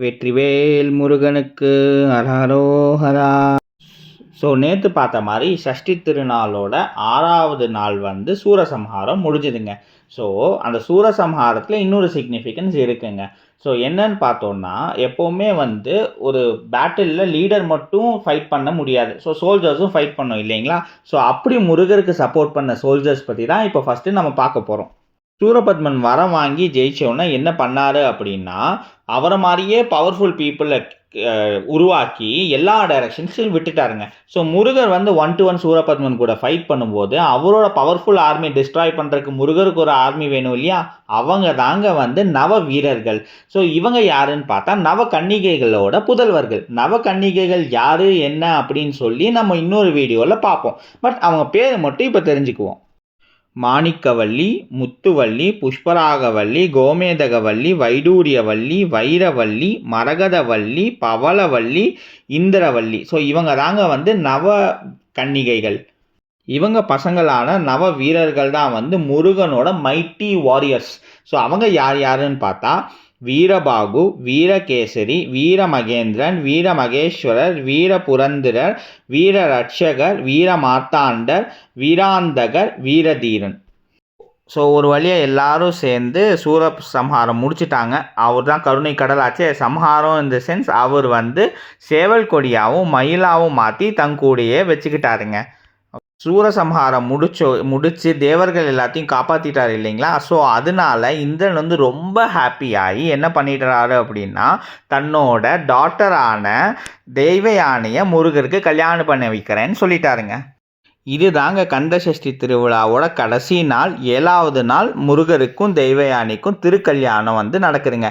வெற்றிவேல் முருகனுக்கு ஹரஹரோஹரா ஸோ நேற்று பார்த்த மாதிரி சஷ்டி திருநாளோட ஆறாவது நாள் வந்து சூரசம்ஹாரம் முடிஞ்சுதுங்க. ஸோ அந்த சூரசம்ஹாரத்தில் இன்னொரு சிக்னிஃபிகன்ஸ் இருக்குங்க. ஸோ என்னன்னு பார்த்தோன்னா எப்போவுமே வந்து ஒரு பேட்டிலில் லீடர் மட்டும் ஃபைட் பண்ண முடியாது. ஸோ சோல்ஜர்ஸும் ஃபைட் பண்ணும் இல்லைங்களா? ஸோ அப்படி முருகருக்கு சப்போர்ட் பண்ண சோல்ஜர்ஸ் பற்றி தான் இப்போ ஃபஸ்ட்டு நம்ம பார்க்க போகிறோம் சூரபத்மன் வரம் வாங்கி ஜெயிச்சோன்னா என்ன பண்ணார் அப்படின்னா அவரை மாதிரியே பவர்ஃபுல் பீப்புளை உருவாக்கி எல்லா டைரக்ஷன்ஸையும் விட்டுட்டாருங்க. ஸோ முருகர் வந்து ஒன் டு ஒன் சூரபத்மன் கூட ஃபைட் பண்ணும்போது அவரோட பவர்ஃபுல் ஆர்மி டிஸ்ட்ராய் பண்ணுறதுக்கு முருகருக்கு ஒரு ஆர்மி வேணும் இல்லையா? அவங்க தாங்க வந்து நவ வீரர்கள். ஸோ இவங்க யாருன்னு பார்த்தா நவ கன்னிகைகளோட புதல்வர்கள். நவ கன்னிகைகள் யார் என்ன அப்படின்னு சொல்லி நம்ம இன்னொரு வீடியோவில் பார்ப்போம். பட் அவங்க பேர் மட்டும் இப்போ தெரிஞ்சுக்குவோம். மாணிக்கவல்லி முத்துவல்லி புஷ்பராகவல்லி கோமேதகவல்லி வைடூரியவல்லி வைரவல்லி மரகதவல்லி பவளவல்லி இந்திரவல்லி ஸோ இவங்க தாங்க வந்து நவ கன்னிகைகள். இவங்க பசங்களான நவ வீரர்கள் தான் வந்து முருகனோட மைட்டி வாரியர்ஸ் ஸோ அவங்க யார் யாருன்னு பார்த்தா வீரபாகு வீரகேசரி வீரமகேந்திரன் வீரமகேஸ்வரர் வீரபுரந்திரர் வீரரட்சகர் வீரமார்த்தாண்டர் வீராந்தகர் வீரதீரன். ஸோ ஒரு வழியாக எல்லாரும் சேர்ந்து சூர சம்ஹாரம் முடிச்சிட்டாங்க. அவர் தான் கருணை கடலாச்சே. சம்ஹாரம் இந்த சென்ஸ் அவர் வந்து சேவல் கொடியாகவும் மயிலாவும் மாற்றி தங்கூடையே வச்சுக்கிட்டாருங்க. சூரசம்ஹாரம் முடிச்சோ முடித்து தேவர்கள் எல்லாத்தையும் காப்பாற்றிட்டார் இல்லைங்களா? ஸோ அதனால இந்திரன் வந்து ரொம்ப ஹாப்பியாகி என்ன பண்ணிடுறாரு அப்படின்னா தன்னோட டாட்டரான தெய்வ யானையை முருகருக்கு கல்யாணம் பண்ண வைக்கிறேன்னு சொல்லிட்டாருங்க. இதுதாங்க கந்தசஷ்டி திருவிழாவோட கடைசி நாள் ஏழாவது நாள் முருகருக்கும் தெய்வயானிக்கும் திருக்கல்யாணம் வந்து நடக்குதுங்க.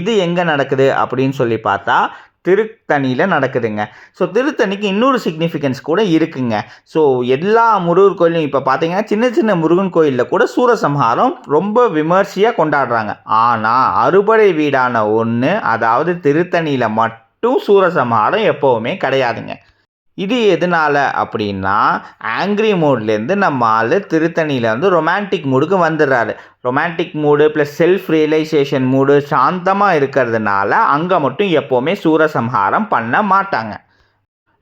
இது எங்கே நடக்குது அப்படின்னு சொல்லி பார்த்தா திருத்தணியில் நடக்குதுங்க. ஸோ திருத்தணிக்கு இன்னொரு சிக்னிஃபிகன்ஸ் கூட இருக்குங்க. ஸோ எல்லா முருகர் கோயிலும் இப்போ பார்த்தீங்கன்னா சின்ன சின்ன முருகன் கோயிலில் கூட சூரசம்ஹாரம் ரொம்ப விமர்சையாக கொண்டாடுறாங்க. ஆனால் அறுபடை வீடான ஒன்று அதாவது திருத்தணியில் மட்டும் சூரசம்ஹாரம் எப்போவுமே கிடையாதுங்க. இது எதனால் அப்படின்னா ஆங்க்ரி மூட்லேருந்து நம்ம ஆள் திருத்தணியில் வந்து ரொமான்டிக் மூடுக்கு வந்துடுறாரு. Romantic mood plus self realisation mood சாந்தமாக இருக்கிறதுனால அங்கே மட்டும் எப்போவுமே சூரசம்ஹாரம் பண்ண மாட்டாங்க.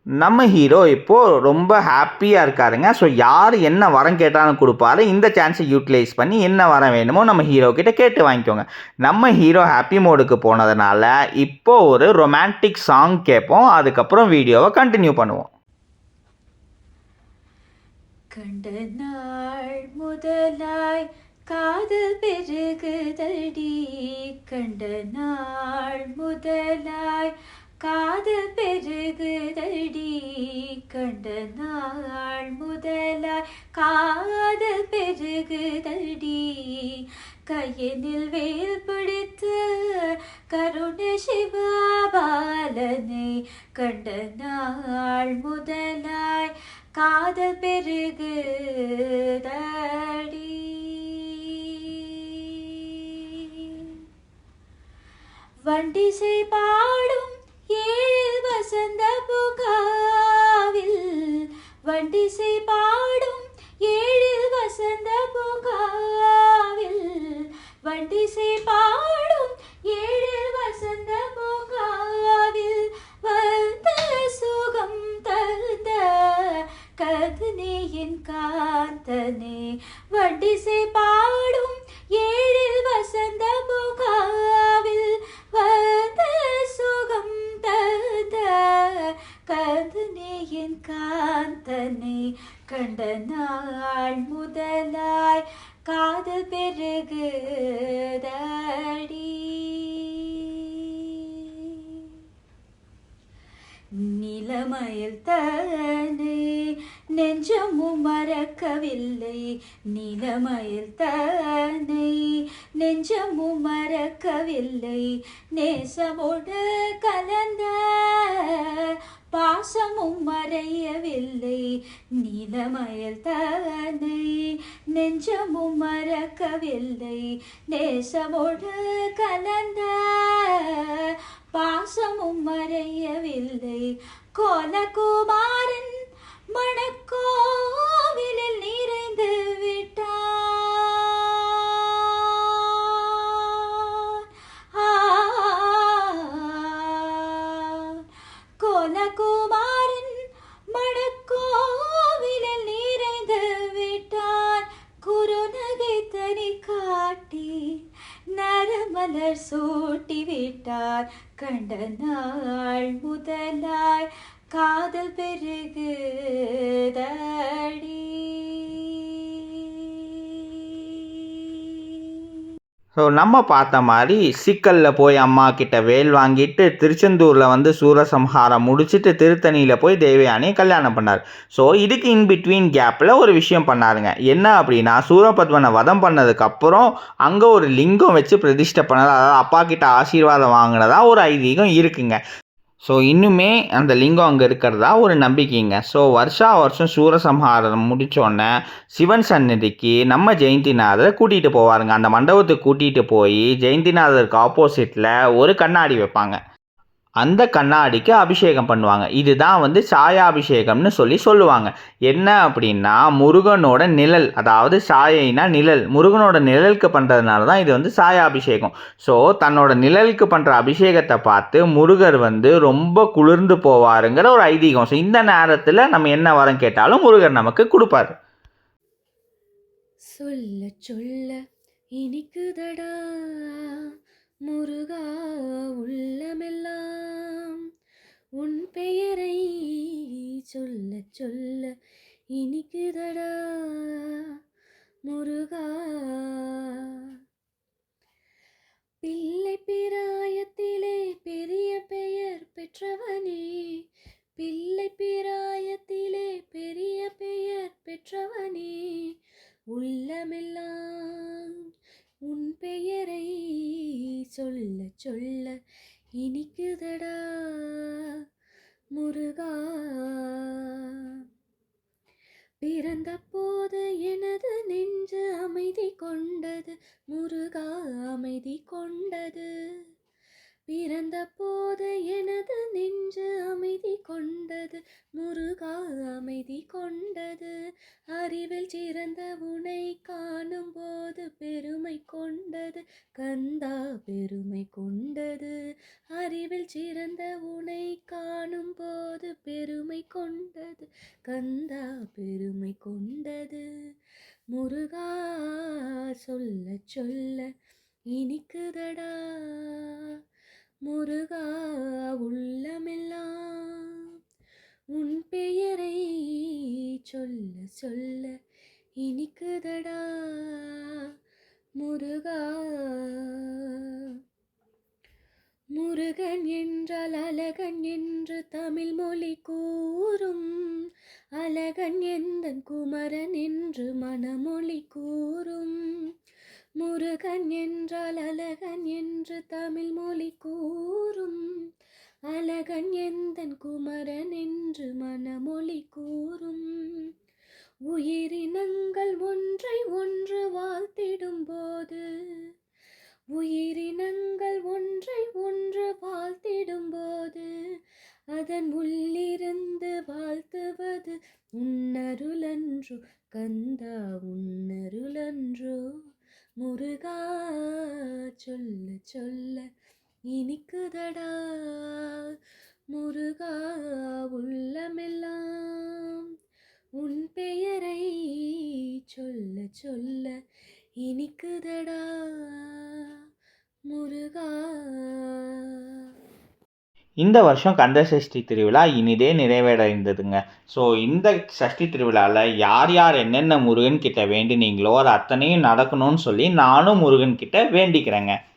நம்ம ஹீரோ இப்போது ரொம்ப ஹாப்பியாக இருக்காருங்க. ஸோ யார் என்ன வரம் கேட்டாலும் கொடுப்பாரு. இந்த சான்ஸை யூட்டிலைஸ் பண்ணி என்ன வரம் வேணுமோ நம்ம ஹீரோ கிட்ட கேட்டு வாங்கிக்கோங்க. நம்ம ஹீரோ ஹாப்பி மோடுக்கு போனதுனால இப்போ ஒரு ரொமான்டிக் சாங் கேட்போம். அதுக்கப்புறம் வீடியோவை கண்டினியூ பண்ணுவோம். கண்ட நாள் முதலாய் காதல் பெருகுதடி. கண்ட நாள் முதலாய் காதல் பெருகுதடி. கண்ட நாள் முதலாய் காதல் பெருகுதடி. கையனில் வேல் பிடித்து கருண சிவபாலனை கண்ட நாள் முதலாய் காதல் பெருகுதடி. வண்டிசை பாடும் ஏழு வசந்த புகாவில் வண்டிசை பாடும் ஏழு வசந்த புகாவில் வண்டிசை பாடும் ஏழு வசந்த புகாவில் வந்த சுகம் தந்த கதனேயின் காந்தனே. வண்டிசை பா நிலமயில் தானே. நெஞ்சமும் மறக்கவில்லை. நிலமயில் தானே. நெஞ்சமும் மறக்கவில்லை. நேசமோடு கலந்த பாசமும் மறையவில்லை. நிலமயில் தானே. நெஞ்சமும் மறக்கவில்லை. நேசமோடு கலந்த பாசமும் மறையவில்லை. கோலகுமாரன் மணக்கோவிலில் நிறைந்து விட்டார் கோலகுமாரன் மணக்கோவிலில் நிறைந்து விட்டார் குருநகை தனி காட்டி நரமலர் சூட்டி விட்டார் கண்டார் கண்ட நாள் முதலாய் காதல் பெருகுதடி. ஸோ நம்ம பார்த்த மாதிரி சிக்கலில் போய் அம்மா கிட்ட வேல் வாங்கிட்டு திருச்செந்தூரில் வந்து சூரசம்ஹாரம் முடிச்சுட்டு திருத்தணியில் போய் தேவயானியை கல்யாணம் பண்ணார். ஸோ இதுக்கு இன் பிட்வீன் கேப்பில் ஒரு விஷயம் பண்ணாருங்க. என்ன அப்படின்னா சூரபத்மனை வதம் பண்ணதுக்கப்புறம் அங்கே ஒரு லிங்கம் வச்சு பிரதிஷ்டை பண்ணது அதாவது அப்பா கிட்ட ஆசீர்வாதம் வாங்கினதா ஒரு ஐதீகம் இருக்குங்க. ஸோ இன்னுமே அந்த லிங்கம் அங்கே இருக்கிறதா ஒரு நம்பிக்கைங்க. ஸோ வருஷா வருஷம் சூரசம்ஹாரம் முடித்தோடனே சிவன் சந்நிதிக்கு நம்ம ஜெயந்திநாதரை கூட்டிகிட்டு போவாருங்க. அந்த மண்டபத்துக்கு கூட்டிகிட்டு போய் ஜெயந்திநாதருக்கு ஆப்போசிட்டில் ஒரு கண்ணாடி வைப்பாங்க. அந்த கண்ணாடிக்கு அபிஷேகம் பண்ணுவாங்க. இதுதான் வந்து சாயாபிஷேகம்னு சொல்லி சொல்லுவாங்க. என்ன அப்படின்னா முருகனோட நிழல் அதாவது சாயைனா நிழல். முருகனோட நிழலுக்கு பண்ணுறதுனால தான் இது வந்து சாயாபிஷேகம். ஸோ தன்னோட நிழலுக்கு பண்ணுற அபிஷேகத்தை பார்த்து முருகர் வந்து ரொம்ப குளிர்ந்து போவாருங்கிற ஒரு ஐதீகம். ஸோ இந்த நேரத்தில் நம்ம என்ன வரம் கேட்டாலும் முருகர் நமக்கு கொடுப்பாரு. சொல்ல சொல்ல இனிக்குதடா. முருகா உள்ளமெல்லாம் உன் பெயரை சொல்ல சொல்ல இனிக்குதடா. முருகா பிள்ளை பிராயத்திலே பெரிய பெயர் பெற்றவனே. பிள்ளை பிராயத்திலே பெரிய பெயர் பெற்றவனே. உள்ளமெல்லாம் உன் பெயரை சொல்ல சொல்ல இனிக்குதடா முருகா. பிறந்த போது எனது நெஞ்சு அமைதி கொண்டது முருகா அமைதி கொண்டது. பிறந்த போது எனது நெஞ்சு அமைதி கொண்டது முருகா அமைதி கொண்டது. அறிவில் சிறந்த உனை காணும் போது பெருமை கொண்டது கந்தா பெருமை கொண்டது. அறிவில் சிறந்த உனை காணும் போது பெருமை கொண்டது கந்தா பெருமை கொண்டது. முருகா சொல்ல சொல்ல இனிக்குதடா. முருகா உள்ளமெல்லாம் உன் பெயரை சொல்ல சொல்ல இனிக்குதடா முருகா. முருகன் என்றால் அழகன் என்று தமிழ் மொழி கூறும். அழகன் எந்தன் குமரன் என்று மணமொழி கூறும். முருகன் என்றால் அழகன் என்று தமிழ் மொழி கூறும். அழகன் எந்தன் குமரன் என்று மணமொழி கூறும். உயிரினங்கள் ஒன்றை ஒன்று வாழ்த்திடும் போது உயிரினங்கள் ஒன்றை ஒன்று வாழ்த்திடும் போது அதன் உள்ளிருந்து வாழ்த்துவது உன்னருளன்று கந்தா சொல்ல இனிக்குதடா. முருகா உள்ளமெல்லாம் உன் பெயரை சொல்ல சொல்ல இனிக்குதடா. முருகா. இந்த வருஷம் கந்த சஷ்டி திருவிழா இனிதே நிறைவடைந்ததுங்க. ஸோ இந்த சஷ்டி திருவிழாவில் யார் யார் என்னென்ன முருகன் கிட்ட வேண்டினீங்களோ அது அத்தனையும் நடக்கணும்னு சொல்லி நானும் முருகன் கிட்ட வேண்டிக்கிறேங்க.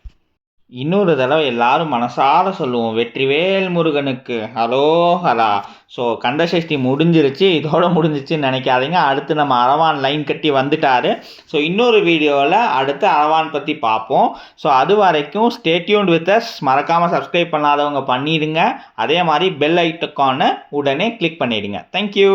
இன்னொரு தடவை எல்லாரும் மனசார சொல்லுவோம் வெற்றிவேல் முருகனுக்கு. ஹலோ ஹலா. ஸோ கந்தசஷ்டி முடிஞ்சிருச்சு இதோட முடிஞ்சிச்சுன்னு நினைக்காதீங்க. அடுத்து நம்ம அரவான் லைன் கட்டி வந்துட்டாரு. ஸோ இன்னொரு வீடியோவில் அடுத்து அரவான் பற்றி பார்ப்போம். ஸோ அது வரைக்கும் ஸ்டேட்யூன் வித் அஸ் மறக்காமல் சப்ஸ்கிரைப் பண்ணாதவங்க பண்ணிடுங்க. அதே மாதிரி பெல் ஐட்டக்கான உடனே கிளிக் பண்ணிடுங்க. தேங்க்யூ